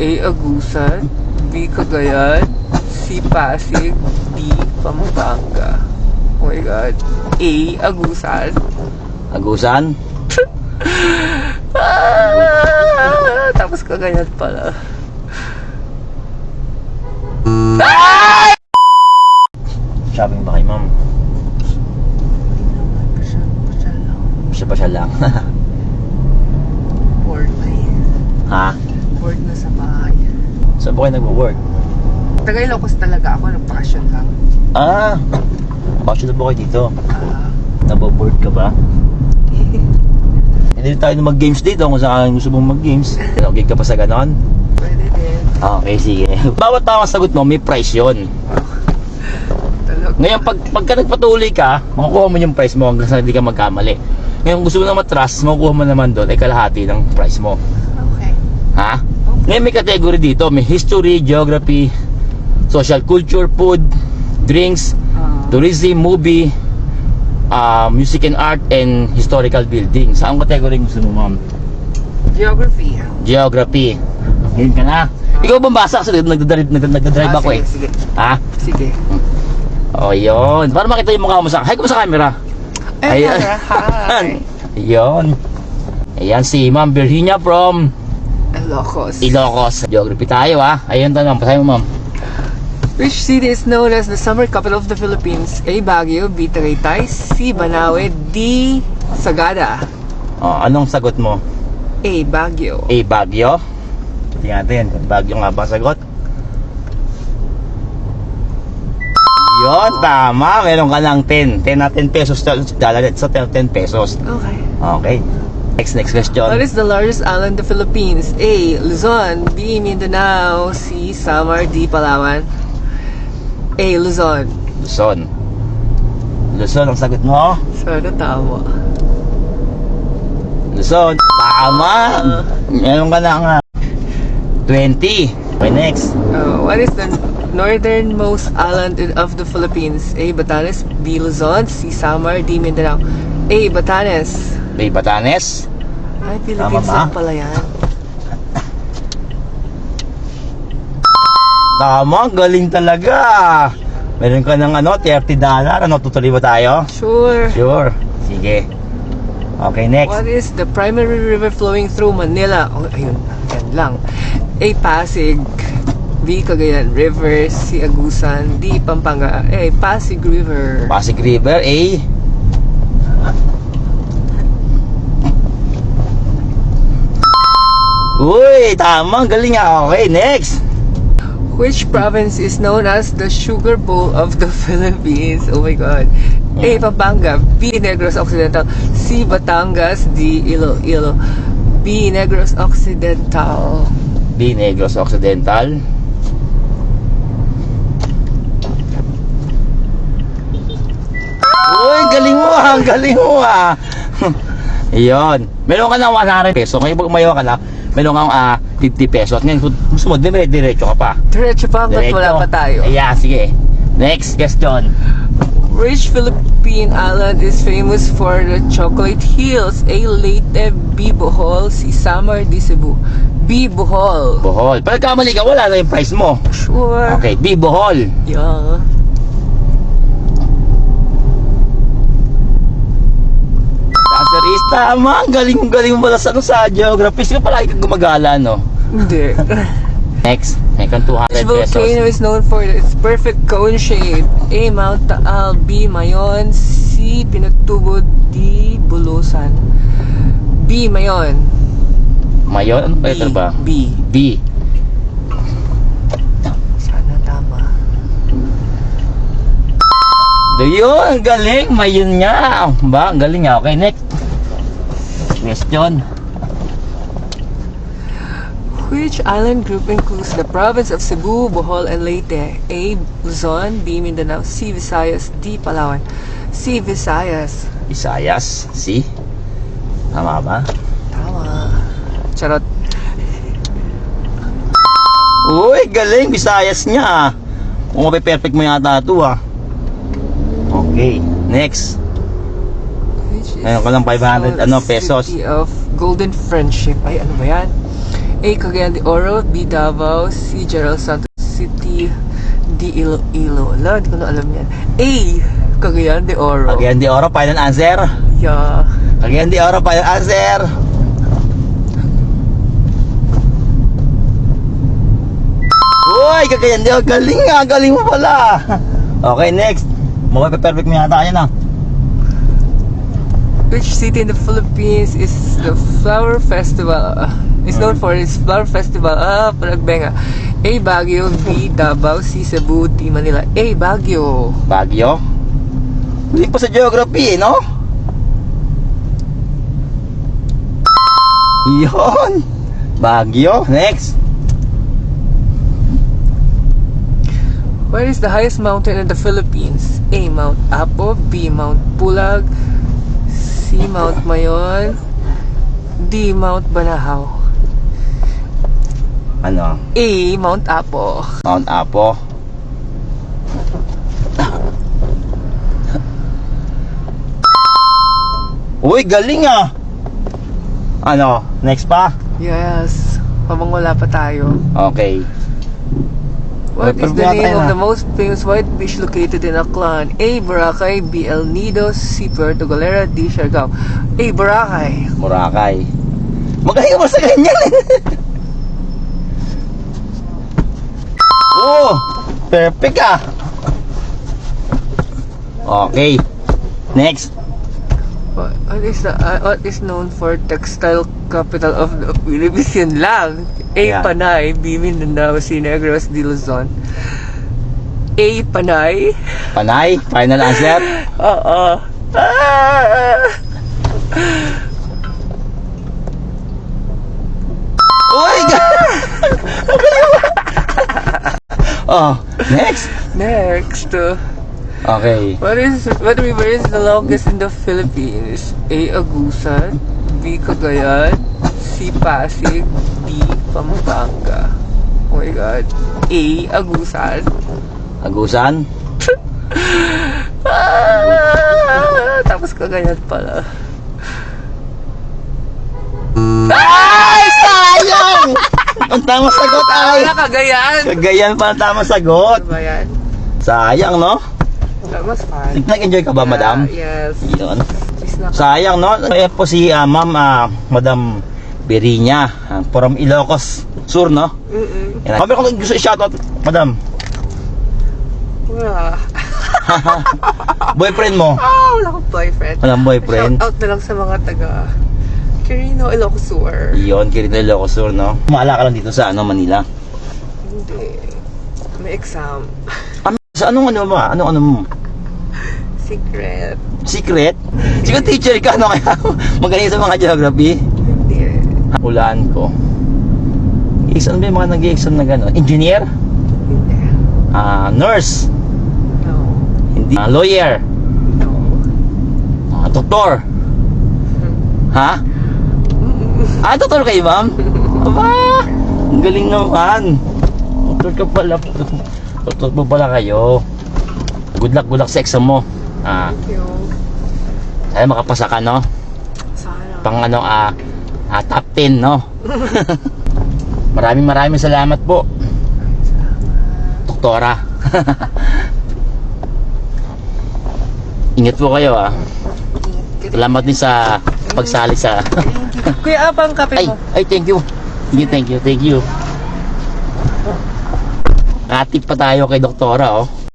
A. Agusan B. Cagayan C. Pasig D. Pampanga Oh my God A. Agusan Agusan? ah, Tapos Cagayan pala Shopping ba kay ma'am? Siya pa siya lang. Na eh ha? Bored na sa bahay Saan po kayo nag-work? Tagay Ilocos talaga ako Nagpakasyon lang Ah! Bakit po kayo dito? Ah, Naboboard ka ba? Hindi tayo na mag-games dito kung saan gusto mong mag-games. Okay ka pa sa ganon? Pwede din Okay, sige. Bawat tamang sagot mo, may price yun. Talaga Ngayon, pag, pagka nagpatuloy ka, makukuha mo yung price mo hanggang sa hindi ka magkamali. Ngayon, gusto mo na matras, makukuha mo naman doon ay kalahati ng price mo. Ngayon, may category dito. May history, geography, social culture, food, drinks, Ah, tourism, movie, uh, music and art, and historical building. Saan category gusto mo, ma'am? Geography Geography. Ngayon ka na. Ikaw bang basa? Kasi nagdadrive, nagdadrive, Ah, ako eh. sige, sige Ha? Sige O, yun. Para makita yung mukha mo sa... Hi ko sa camera. Ay, Ayan. hi Yun. Ayan si Ma'am Virginia from Ilocos Ilocos. Geography tayo ha. Ayun tanong. Pasahin mo ma'am. Which city is known as the summer capital of the Philippines? A. Baguio, B. Tagaytay, C. Banawe, D. Sagada. O, anong sagot mo? A. Baguio. A. Baguio. Tingnan natin. Baguio nga ba sagot? Yun, tama. Meron ka ng 10. 10 na 10 pesos. Dalalit sa 10, 10 pesos. Okay. Okay. Next, next question. What is the largest island in the Philippines? A. Luzon, B. Mindanao, C. Samar, D. Palawan. A. Luzon. Luzon. Luzon ang sagot mo? Sana tama. Luzon. Tama. Meron ka ng ah, 20. Okay, next. Uh, what is the northernmost island of the Philippines? A. Batanes, B. Luzon, C. Samar, D. Mindanao. A. Batanes. Bay Batanes. Ay, Philippines Tama lang pala yan. Tama, galing talaga. Meron ka ng ano, 30 dollar. Ano, tutuloy ba tayo? Sure. Sure. Sige. Okay, next. What is the primary river flowing through Manila? Oh, ayun, yan lang. A. Pasig. B. Cagayan River. C. Agusan. D. Pampanga. A. Pasig River. Pasig River, A. Uy, tama, galing nga. Okay, next. Which province is known as the Sugar Bowl of the Philippines? Oh my God. A. Pampanga. B. Negros Occidental. C. Batangas. D. Iloilo. B. Negros Occidental. B. Negros Occidental. Uy, galing mo ah, galing mo ah. Iyon. Meron ka ng 100 peso. Ngayon pag umayaw ka na, meron kang ah, 50 pesos. Ngayon, gusto mo, dire diretso ka pa. Diretso pa hanggat wala pa tayo. Ayan, sige. Next question. Which Philippine island is famous for the chocolate hills? A. Leyte, B. Bohol, C. Samar, D. Cebu. B. Bohol. Bohol. Pag kamali ka, wala na yung price mo. Sure. Okay, B. Bohol. Yeah. Answer is tama. Ang galing galing mo pala sa, ano, sa geography. Sige pala ka gumagala, no? Hindi. Next, may kang 200 Which pesos. volcano is known for its perfect cone shape? A. Mount Taal, B. Mayon, C. Pinatubo, D. Bulusan. B. Mayon. Mayon? Ano pa ito ba? B. B. Sana tama. Ang galing. Mayon nga. Ba, ang galing nga. Okay, next. Question. Which island group includes the province of Cebu, Bohol, and Leyte? A. Luzon, B. Mindanao, C. Visayas, D. Palawan. C. Visayas. Visayas. C. Tama ba? Tama. Charot. Uy, galing. Visayas niya. Kung perfect mo yata ito ah. Okay, next. Which is Ngayon ka lang 500, ano, pesos. City of Golden Friendship. Ay, ano ba yan? A. Cagayan de Oro B. Davao C. General Santos City D. Iloilo Wala, hindi ko na alam yan A. Cagayan de Oro Cagayan de Oro, final answer. Yeah Cagayan de Oro, final answer. Uy, Cagayan de Oro, galing nga, galing mo pala. Okay, next. Mapape-perfect mo yata yan ah. Which city in the Philippines is the flower festival? uh, is known for its flower festival. Ah, Palagbenga. A. Baguio. B. Davao. C. Cebu. D. Manila. A. Baguio. Baguio. Hindi pa sa geography, eh, no? Yon. Baguio. Next. Where is the highest mountain in the Philippines? A. Mount Apo. B. Mount Pulag. C. Mount Mayon. D. Mount Banahaw. Ano? A. Mount Apo. Mount Apo. Uy, galing ah. Ano? Next pa? Yes. Habang wala pa tayo. Okay. What is the name of the most famous white beach located in Aklan? A. Boracay. B. El Nido. C. Puerto Galera. D. Siargao. A. Boracay. Boracay. Magaling ba sa ganyan eh? oh, perfect ah. Okay. Next. What what is the uh, what is known for textile capital of the Philippines? Yun lang. A. Yeah. Panay. B. Mindanao. C. Negros. D. Luzon. A. Panay. Panay, final answer. Oo. Ah! Uy! oh, next. Next. Okay. What is what river is the longest in the Philippines? A. Agusan. B. Cagayan. C. Pasig. D. Pampanga. Oh my God. A. Agusan. Agusan. Ah, tapos Cagayan pala. Ay, sayang! Ang tamang sagot ay. Wala. Kagayan pa ang tamang sagot. Ano ba yan? Sayang, no? That was fun. Nag-enjoy ka ba, madam? Yeah, yes. Yun. Sayang, no? Kaya po si ah, ma'am, ah, madam Berinya, ah, from Ilocos Sur, no? Mm-mm. Yan. Kami kung gusto i-shoutout, madam. Wala. Boyfriend mo? Oh, wala akong boyfriend. Walang boyfriend? Shout out na lang sa mga taga Quirino, Ilocosur. Yun, Kirito Ilocos Sur, no? Maala ka lang dito sa ano, Manila. Hindi. May exam. Ano, sa anong ano ba? Anong ano mo? Secret. Secret? Siguro teacher ka, no? Kaya magaling sa mga geography. Hulaan ko. Exam ba yung mga nag-exam na gano'n? Engineer? Hindi. Ah, nurse? No. Hindi. Ah, lawyer? No. Ah, doktor? Ha? Ah, doktor kayo, ma'am? Aba! Ang galing naman. Doktor ka pala. Doktor po pala kayo. Good luck, good luck sa exam mo. Ah, Thank you. ay makapasa ka, no? Sana. Pang ano, ah, ah top 10, no? maraming maraming salamat po. Doktora. Ingat po kayo, ah. Salamat din sa pagsali sa... Kuya, abang kape ay, mo. ay, thank you. Thank you, thank you, thank you. Atip pa tayo kay doktora, oh.